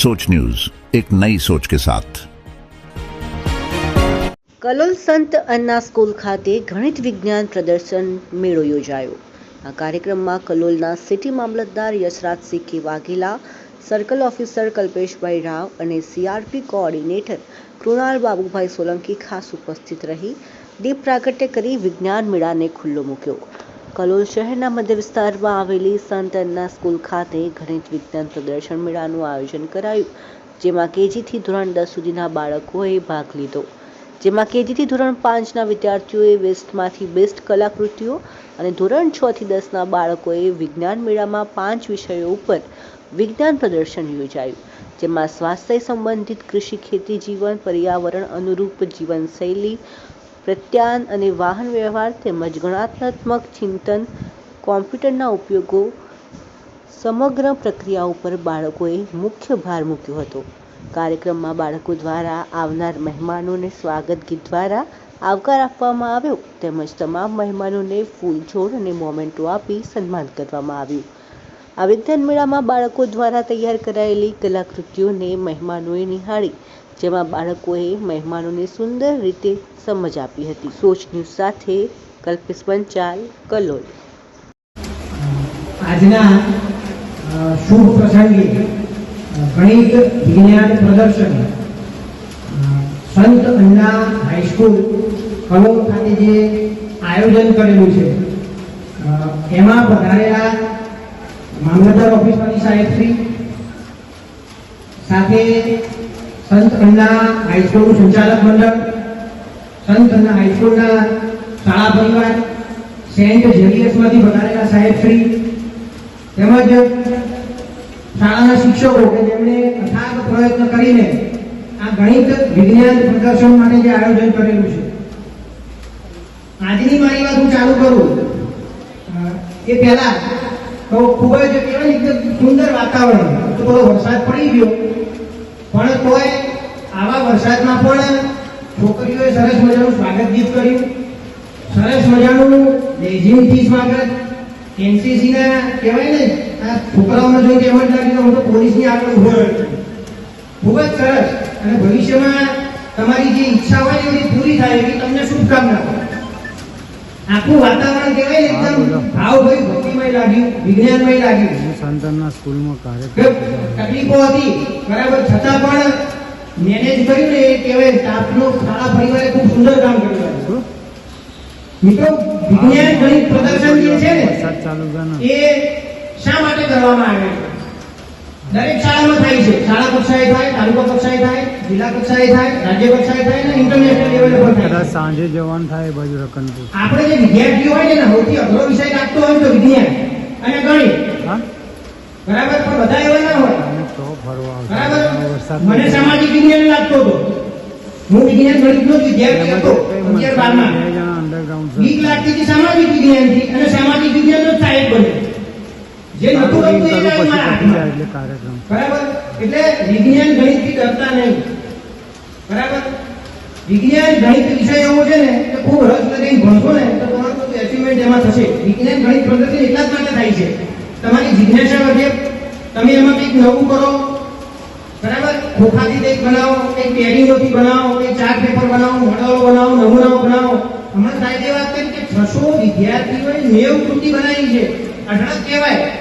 सोच न्यूज एक नई सोच के साथ કલોલ સંત અન્ના સ્કૂલ ખાતે ગણિત વિજ્ઞાન પ્રદર્શન મેળો યોજાયો આ કાર્યક્રમમાં કલોલના સિટી મામલતદાર Yashrajsinh K Vaghela circle officer Kalpeshbhai Rao અને સીઆરપી કોઓર્ડિનેટર કૃણાલ બાબુભાઈ સોલંકી ખાસ ઉપસ્થિત રહી દીપ પ્રાગટ્ય કરી વિજ્ઞાન મેળાને ખુલ્લો મૂક્યો કલોલ શહેરના મધ્ય વિસ્તારમાં આવેલી સંત અન્ના સ્કૂલ ખાતે ગણિત, વિજ્ઞાન, પ્રદર્શન મેળાનું આયોજન કરાયું, જેમાં કેજીથી ધોરણ દસ સુધીના બાળકોએ ભાગ લીધો. જેમાં કેજીથી ધોરણ પાંચના વિદ્યાર્થીઓએ વેસ્ટમાંથી બેસ્ટ કલાકૃતિઓ અને ધોરણ છથી દસના બાળકોએ વિજ્ઞાન મેળામાં પાંચ વિષયો ઉપર વિજ્ઞાન પ્રદર્શન યોજાયું, જેમાં સ્વાસ્થ્ય સંબંધિત કૃષિ, ખેતી, જીવન, પર્યાવરણ અનુરૂપ જીવનશૈલી પ્રત્યાયન અને વાહન વ્યવહાર તેમજ ગણનાત્મક ચિંતન કોમ્પ્યુટરના ઉપયોગો સમગ્ર પ્રક્રિયા ઉપર બાળકોએ મુખ્ય ભાર મૂક્યો હતો. કાર્યક્રમમાં બાળકો દ્વારા આવનાર મહેમાનોને સ્વાગત ગીત દ્વારા આવકાર આપવામાં આવ્યો. તેમજ તમામ મહેમાનોને ફૂલછોડ અને મોમેન્ટો આપી સન્માન કરવામાં આવ્યું. આ વિજ્ઞાન મેળામાં બાળકો દ્વારા તૈયાર કરાયેલી કલાકૃતિઓને મહેમાનોએ નિહાળી, જેમાં બાળકોએ મહેમાનોને સુંદર રીતે સમજ આપી હતી. સોચ ન્યૂઝ સાથે કલ્પેશ પંચાલ કલોલ. આજના શુભ પ્રસંગે ગણિત, વિજ્ઞાન પ્રદર્શન સંત અન્ના હાઈસ્કૂલ, કલોલ ખાતે જે આયોજન કરેલું છે એમાં પધારેલા મામલતદાર ઓફિસમાંથી સાહેબશ્રી સાથે સંત અન્ના હાઈસ્કૂલનું સંચાલક મંડળ, સંત અન્ના હાઈસ્કૂલના શાળા પરિવાર, સેન્ટ ઝેવિયર્સમાંથી વધારેલા સાહેબશ્રી તેમજ શાળાના શિક્ષકો કે જેમણે અથાગ પ્રયત્ન કરીને આ ગણિત વિજ્ઞાન પ્રદર્શન માટે જે આયોજન કરેલું છે. આજની મારી વાત હું ચાલુ કરું. એ પહેલા તો ખૂબ જ કહેવાય એકદમ સુંદર વાતાવરણ. તો થોડો વરસાદ પડી ગયો. પણ તોય આવા વરસાદમાં પણ છોકરીઓએ સરસ મજાનું સ્વાગત ગીત કર્યું. સરસ મજાનું લેઝિમથી સ્વાગત. એનસીસી ના કહેવાય ને, આ છોકરાઓને જોઈને એમ જ લાગે હું તો પોલીસની આગળ ઊભો ખૂબ જ સરસ. અને ભવિષ્યમાં તમારી જે ઈચ્છા હોય એ પૂરી થાય એવી તમને શુભકામનાઓ આખું વાતાવરણ કહેવાય એકદમ. એકદમ ભાઈ ભક્તિમય લાગ્યું વિજ્ઞાનમય લાગ્યું. સંતાનના સ્કૂલમાં કાર્યક્રમ તકલીફો હતી બરાબર છતાં પણ મેનેજ કર્યું ને એ કહેવાય સ્ટાફનો શાળા પરિવારે ખૂબ સુંદર કામ કર્યું? મિત્રો વિજ્ઞાન ગણિત પ્રદર્શન જે છે ને એ શા માટે કરવામાં આવે છે દરેક શાળામાં થાય છે. શાળા કક્ષાએ થાય તાલુકા કક્ષાએ થાય જિલ્લા કક્ષાએ થાય રાજ્ય કક્ષાએ થાય અને ઇન્ટરનેશનલ લેવલે પણ થાય. કદાચ સાંજે જવાનું થાય બાજુ રકનપુર. આપણે જે વિદ્યાર્થીઓ હોય ને સૌથી અઘરો વિષય લાગતો હોય તો વિજ્ઞાન અને ગણિત. બરાબર? પણ બધા એવા ના હોય. બરાબર? મને સામાજિક વિજ્ઞાન લાગતો હતો. હું વિજ્ઞાન ગણિતનો જ વિદ્યાર્થી હતો અગિયાર બારમાં. બીક લાગતી હતી સામાજિક વિજ્ઞાનથી અને સામાજિક વિજ્ઞાનનો સાહેબ બન્યો જે નતું ગમતું એ મારા. એટલે કાર્યક્રમ. બરાબર? એટલે વિજ્ઞાન ગણિતથી ડરતા નહીં. બરાબર? વિજ્ઞાન ગણિત વિષય એવો છે ને કે ખૂબ રસ લઈને ભણશો ને તો તમારું કોઈ એચિવમેન્ટ એમાં થશે. વિજ્ઞાન ગણિત પદ્ધતિ એટલા જ માટે થાય છે. તમારી જિજ્ઞાસા વધે તમે એમાં કંઈક નવું કરો. બરાબર? ખોખાથી કંઈક બનાવો, કંઈક પેરિંગોથી બનાવો, કંઈક ચાર્ટ પેપર બનાવો, મોડલો બનાવો, નમૂનાઓ બનાવો. હમણાં સાહેબે વાત કરી કે છસો વિદ્યાર્થીઓએ નેવ કૃતિ બનાવી છે. અઢળક કહેવાય.